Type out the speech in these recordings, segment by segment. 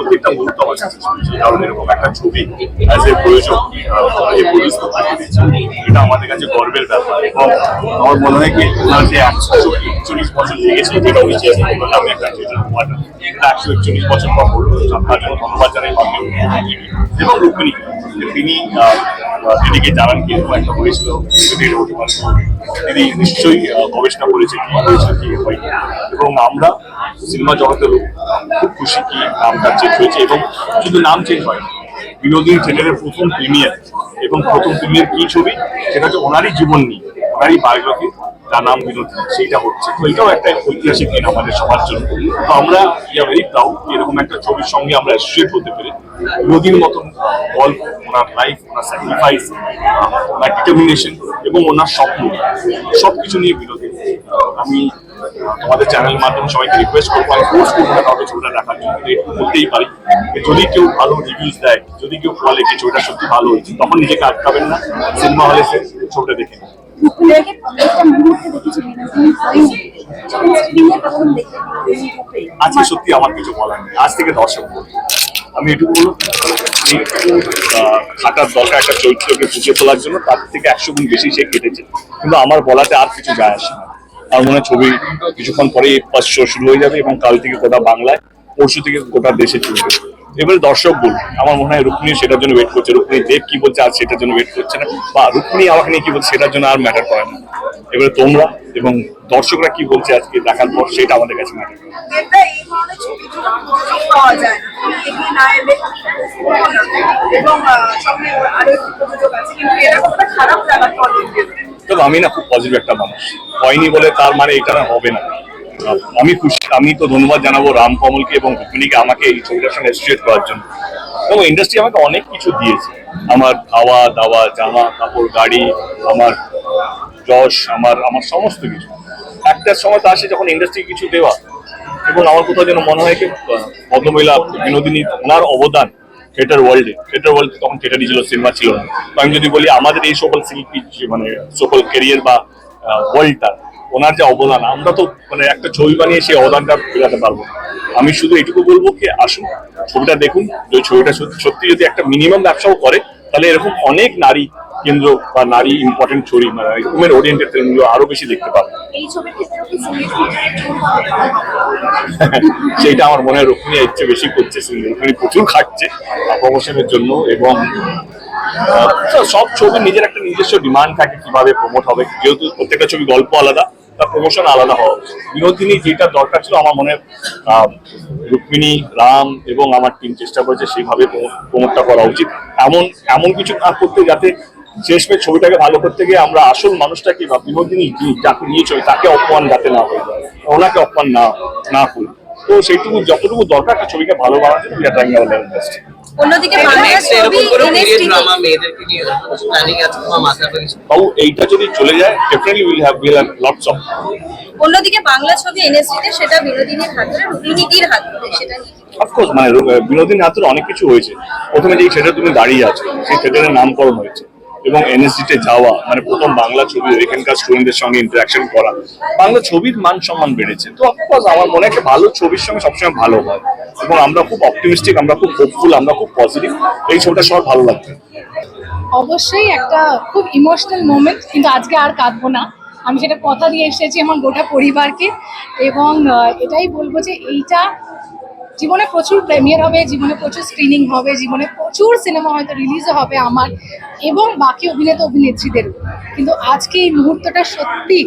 প্রত্যেকটা মুহূর্ত আমার কাছে কারণ এরকম একটা ছবি অ্যাজ এ প্রয়োজক এ প্রডিউস করতে পেরেছি এটা আমাদের কাছে গর্বের ব্যাপার। এবং আমার মনে হয় কি, ওনার যে একশো একচল্লিশ বছর লেগেছে যেটা উনি চেয়েছেন একশো একচল্লিশ বছর পর হলো। আপনার জন্য ধন্যবাদ জানাই এবং রুক্মিণী, তিনি দিদিকে জানান কি একটা হয়েছিল তিনি নিশ্চয়ই গবেষণা করেছেন, কি কি হয়নি। এবং আমরা সিনেমা জগতের খুশি কি নামটা চেঞ্জ হয়েছে এবং শুধু নাম চেঞ্জ হয় বিনোদিনী থিয়েটারের প্রথম প্রিমিয়ার এবং প্রথম প্রিমিয়ার কি ছবি? সেটা হচ্ছে ওনারই জীবন নিয়ে, ওনারই বায়োগ্রাফি তার নাম বিনোদী সেইটা হচ্ছে। তো এটাও একটা ঐতিহাসিক দিন আমাদের সবার জন্য। তো আমরা ইয়া ভেরি প্রাউড এরকম একটা ছবির সঙ্গে আমরা অ্যাসোসিয়েট হতে পেরে নদীর মতন গল্প, ওনার লাইফ ওনার স্যাক্রিফাইস ওনার ডিটারমিনেশন এবং ওনার স্বপ্ন সব কিছু নিয়ে বিনোদী আমি তোমাদের চ্যানেল মাধ্যমে সবাইকে রিকোয়েস্ট করব আমি ফোর্স করব না কাউকে ছবিটা দেখার জন্য। বলতেই পারি যদি কেউ ভালো রিভিউজ দেয় যদি কেউ বলে কি ছবিটা সত্যি ভালো হয়েছে তখন নিজেকে আটকাবেন না সিনেমা হলে ছবিটা দেখে আজকে সত্যি আমার কিছু বলার নেই। আজ থেকে দর্শক। আমি এটুকু বলব আহ, খাটার দরকার একটা চরিত্রকে ফুটিয়ে তোলার জন্য তার থেকে একশো গুণ বেশি সে কেটেছে। কিন্তু আমার বলাতে আর কিছু যায় আসে না। আমার মনে ছবি কিছুক্ষণ পরে ফার্স্ট শো শুরু হয়ে যাবে এবং কাল থেকে গোটা বাংলায়, পরশু থেকে গোটা দেশে চলবে। এবারে দর্শক বলবে আমার মনে হয় রুক্মিণী সেটার জন্য ওয়েট করছে। রুক্মিণী দেব কি বলছে আর সেটার জন্য ওয়েট করছে না। বা রুক্মিণী আমাকে নিয়ে কি বলছে সেটার জন্য আর ম্যাটার করে না। এবারে তোমরা এবং দর্শকরা কি বলছে আজকে দেখার পর সেটা আমাদের কাছে ম্যাটার করে। এবং সঙ্গে আরও একটি প্রযোজক আছে। কিন্তু এটা কতটা খারাপ লাগার পর তবে আমি না খুব পজিটিভ একটা মানুষ। হয়নি বলে তার মানে এটা না হবে না। আমি খুশি, আমি তো ধন্যবাদ জানাব রাম কমলকে এবং রুক্মিণীকে আমাকে এই ছবিটার সঙ্গে অ্যাসোসিয়েট করার জন্য। এবং ইন্ডাস্ট্রি আমাকে অনেক কিছু দিয়েছে। আমার খাওয়া, দাওয়া, জামা কাপড়, গাড়ি, আমার যশ, আমার আমার সমস্ত কিছু। একটার সময় তা আসে যখন ইন্ডাস্ট্রি কিছু দেওয়া এবং আমার কোথাও যেন মনে হয় কি ভদ্রমহিলা বিনোদিনী, ওনার অবদান থিয়েটার ওয়ার্ল্ডে থিয়েটার ওয়ার্ল্ডে তখন থিয়েটারই ছিল, সিনেমা ছিল না। আমি যদি বলি, আমাদের এই সকল শিল্পী মানে সকল ক্যারিয়ার বা ওয়ার্ল্ডটা ওনার যে অবদান, আমরা তো মানে একটা ছবি বানিয়ে সেই অবদানটা ফেরাতে পারব আমি শুধু এটুকু বলব কি, আসুন, ছবিটা দেখুন। যে ছবিটা সত্যি যদি একটা মিনিমাম ব্যবসাও করে, তাহলে এরকম অনেক নারী কেন্দ্র বা নারী ইম্পর্টেন্ট ছবি মানে উমেন ওরিয়েন্টেড ফিল্মগুলো আরও বেশি দেখতে পাবো। সেইটা আমার মনে হয় রুক্মিণী ইচ্ছে বেশি করছে রুক্মিণী প্রচুর খাটছে প্রমোশনের জন্য এবং সব ছবি নিজের একটা নিজস্ব ডিমান্ড থাকে কীভাবে প্রমোট হবে। যেহেতু প্রত্যেকটা ছবি গল্প আলাদা তার প্রমোশন আলাদা হওয়া উচিত। বিনোদিনী যেটা দরকার ছিল আমার মনে রুক্মিণী রাম এবং আমার টিম চেষ্টা করেছে সেইভাবে প্রমোটটা করা উচিত। এমন এমন কিছু কাজ করতে যাতে শেষমেশ ছবিটাকে ভালো করতে গিয়ে আমরা আসল মানুষটাকে বা বিনোদিনী যিনি যাকে নিয়ে চলি তাকে অপমান যাতে না হয়ে যায় ওনাকে অপমান না না করি তো সেইটুকু যতটুকু দরকার একটা ছবিকে ভালো বানানোর জন্য এটা এইটা যদি চলে যায় definitely will have will have lots of অন্যদিকে বাংলা ছবি সেটা বিনোদিনীর হাত ধরে রুবিনীতির হাত ধরে সেটা নিয়ে কি বলব? অফকোর্স মানে রু- বিনোদিনী হাতের অনেক কিছু হয়েছে। প্রথমে যেই থিয়েটার তুমি দাঁড়িয়ে আছো সেই থিয়েটারের নামকরণ হয়েছে। এবং এনএসডিতে যাওয়া মানে প্রথম বাংলা ছবি এখানকার স্টুডেন্টদের সঙ্গে ইন্টারাকশন করা, বাংলা ছবির মান সম্মান বেড়েছে। তো অফকোর্স আমার মনে একটা ভালো ছবির সঙ্গে সবসময় ভালো হয় এবং আমরা খুব অপটিমিস্টিক আমরা খুব হোপফুল আমরা খুব পজিটিভ এই ছবিটা সবার ভালো লাগবে। অবশ্যই একটা খুব ইমোশনাল মোমেন্ট কিন্তু আজকে আর কাঁদবো না। আমি সেটা কথা দিয়ে এসেছি আমার গোটা পরিবারকে এবং এটাই বলব যে এইটা জীবনে প্রচুর প্রেমিয়ার হবে, জীবনে প্রচুর স্ক্রিনিং হবে, জীবনে প্রচুর সিনেমা হয়তো রিলিজও হবে আমার এবং বাকি অভিনেতা অভিনেত্রীদেরও কিন্তু আজকে এই মুহূর্তটা সত্যি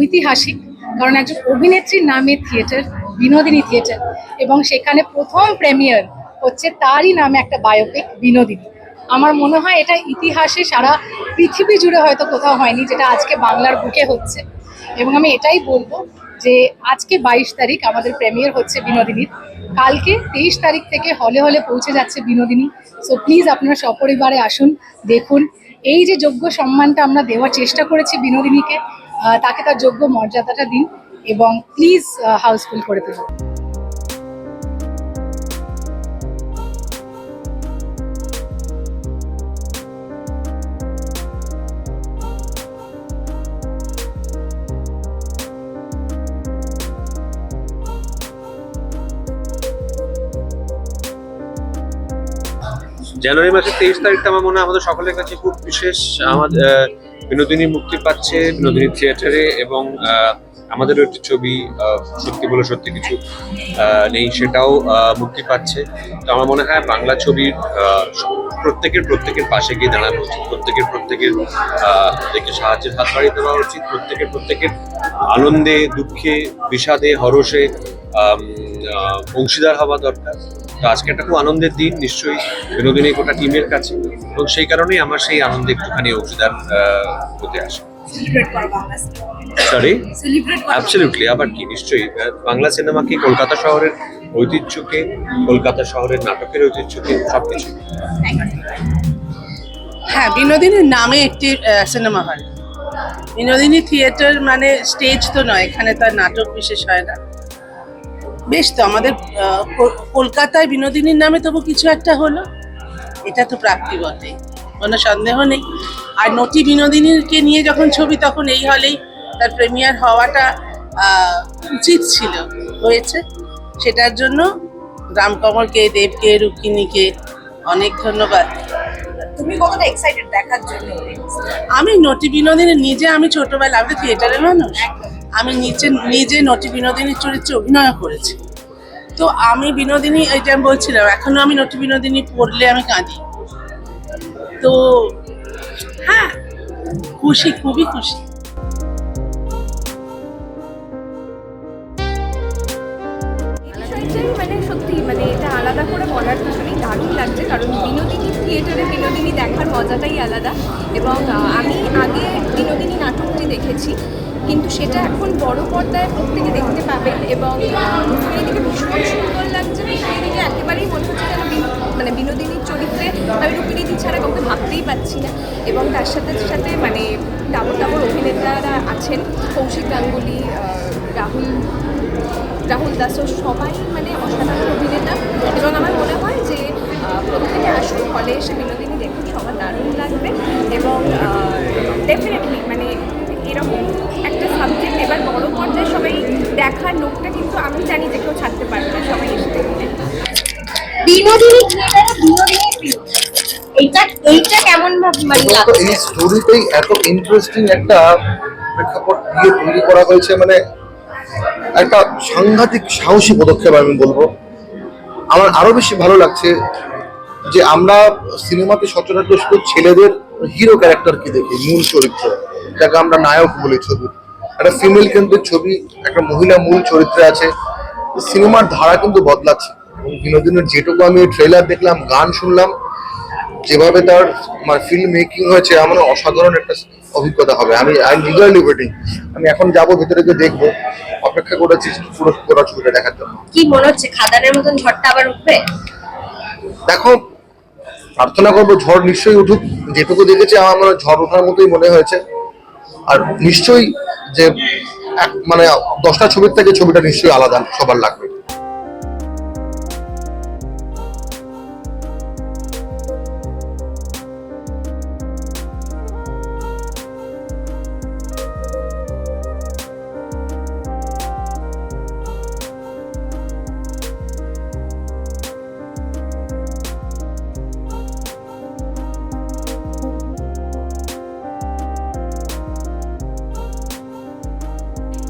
ঐতিহাসিক। কারণ একজন অভিনেত্রীর নামে থিয়েটার বিনোদিনী থিয়েটার এবং সেখানে প্রথম প্রেমিয়ার হচ্ছে তারই নামে একটা বায়োপিক বিনোদিনী। আমার মনে হয় এটা ইতিহাসে সারা পৃথিবী জুড়ে হয়তো কোথাও হয়নি, যেটা আজকে বাংলার বুকে হচ্ছে। এবং আমি এটাই বলব যে আজকে বাইশ তারিখ আমাদের প্রেমিয়ার হচ্ছে বিনোদিনীর। কালকে তেইশ তারিখ থেকে হলে হলে পৌঁছে যাচ্ছে বিনোদিনী। সো প্লিজ আপনারা সপরিবারে আসুন, দেখুন। এই যে যোগ্য সম্মানটা আমরা দেওয়ার চেষ্টা করেছি বিনোদিনীকে তাকে তার যোগ্য মর্যাদাটা দিন এবং প্লিজ হাউসফুল করে তুলুন। জানুয়ারি মাসের তেইশ তারিখটা আমার মনে হয় আমাদের সকলের কাছে খুব বিশেষ। আমাদের বিনোদিনী মুক্তি পাচ্ছে, বিনোদিনী থিয়েটারে এবং আমাদেরও একটি ছবি সত্যি বলে সত্যি কিছু নেই সেটাও মুক্তি পাচ্ছে। তো আমার মনে হয় বাংলা ছবির প্রত্যেকের প্রত্যেকের পাশে গিয়ে দাঁড়ানো উচিত। প্রত্যেকের প্রত্যেকের দেখে সাহায্যের হাত বাড়িয়ে দেওয়া উচিত। প্রত্যেকের প্রত্যেকের আনন্দে, দুঃখে, বিষাদে হরসে অংশীদার হওয়া দরকার। তো আজকে একটা খুব আনন্দের দিন নিশ্চয়ই বিনোদিনী গোটা টিমের কাছে। এবং সেই কারণেই আমার সেই আনন্দে একটুখানি অংশীদার আহ, হতে আসে। সরি সেলিব্রেট অ্যাবসলিউটলি আবার কি নিশ্চয়ই। বাংলা সিনেমাকে কলকাতা শহরের ঐতিহ্যকে কলকাতা শহরের নাটকের ঐতিহ্যকে সবকিছু। হ্যাঁ বিনোদিনীর নামে একটি সিনেমা হল বিনোদিনী থিয়েটার মানে স্টেজ তো নয় এখানে তার নাটক বিশেষ হয় না। বেশ তো আমাদের কলকাতায় বিনোদিনীর নামে তবু কিছু একটা হলো। এটা তো প্রাপ্তি বটে কোনো সন্দেহ নেই। আর নটি বিনোদিনীকে নিয়ে যখন ছবি তখন এই হলেই তার প্রেমিয়ার হওয়াটা উচিত ছিল হয়েছে। সেটার জন্য রামকমলকে দেবকে রুক্মিণীকে অনেক ধন্যবাদ। তুমি কতটা এক্সাইটেড দেখার জন্য? আমি নটি বিনোদিনী নিজে আমি ছোটবেলা আমি তো থিয়েটারের মানুষ। আমি নিচে নিজে নটি বিনোদিনীর চরিত্রে অভিনয় করেছি। তো আমি বিনোদিনী এইটা আমি বলছিলাম, এখনও আমি নটি বিনোদিনী পড়লে আমি কাঁদি। তো হ্যাঁ খুশি, খুবই খুশি। মানে সত্যি মানে এটা আলাদা করে বলার কিছু নেই, দারুণ লাগছে, কারণ বিনোদিনী থিয়েটারে বিনোদিনী দেখার মজাটাই আলাদা। এবং আমি আগে বিনোদিনী নাটকটি দেখেছি কিন্তু সেটা এখন বড় পর্দায় প্রত্যেকে দেখতে পাবেন এবং রুক্মিণীদিকে ভীষণ সুন্দর লাগছে রুক্মিণীদিকে একেবারেই মনে হচ্ছে যেন মানে বিনোদিনীর চরিত্রে আমি রুক্মিণীদি ছাড়া কাউকে ভাবতেই পারছি না। এবং তার সাথে সাথে মানে ডাবর ডাবর অভিনেতারা আছেন, কৌশিক গাঙ্গুলি রাহুল রাহুল দাসও সবাই মানে অসাধারণ অভিনেতা। এবং আমার মনে হয় যে প্রত্যেকে আসুন, হলে এসে বিনোদিনী দেখুন, সবার দারুণ লাগবে। এবং ডেফিনেটলি মানে এরকম একটা সাবজেক্ট এবার বড় পর্যায়ে সবাই দেখার লোকটা কিন্তু আমি জানি যে কেউ ছাড়তে পারবে না সবাই এসে দেখবে। বিনোদিনী বিনোদিনী এইটা এইটা কেমন মানে এই স্টোরিতেই এত ইন্টারেস্টিং একটা প্রেক্ষাপট দিয়ে তৈরি করা হয়েছে মানে একটা সাংঘাতিক সাহসী পদক্ষেপ আমি বলব। আমার আরও বেশি ভালো লাগছে যে আমরা সিনেমাতে সচরাচর শুধু ছেলেদের হিরো ক্যারেক্টার ক্যারেক্টারকে দেখি মূল চরিত্র। যাকে আমরা নায়ক বলি ছবি। একটা ফিমেল কেন্দ্রিক ছবি একটা মহিলা মূল চরিত্রে আছে। সিনেমার ধারা কিন্তু বদলাচ্ছে। এবং বিনোদিনের যেটুকু আমি ট্রেলার দেখলাম গান শুনলাম যেভাবে তার মানে ফিল্ম মেকিং হয়েছে আমার অসাধারণ একটা অভিজ্ঞতা হবে। আমি আই লিগারলি ওয়েটিং আমি এখন যাব ভিতরে গিয়ে দেখব। অপেক্ষা করেছি পুরো পুরো ছবিটা দেখার জন্য। কি মনে হচ্ছে খাদানের মতন ঝড়টা আবার উঠবে? দেখো প্রার্থনা করব ঝড় নিশ্চয়ই উঠুক। যেটুকু দেখেছি আমার ঝড় ওঠার মতোই মনে হয়েছে। আর নিশ্চয়ই যে এক মানে দশটা ছবির থেকে ছবিটা নিশ্চয়ই আলাদা সবার লাগবে।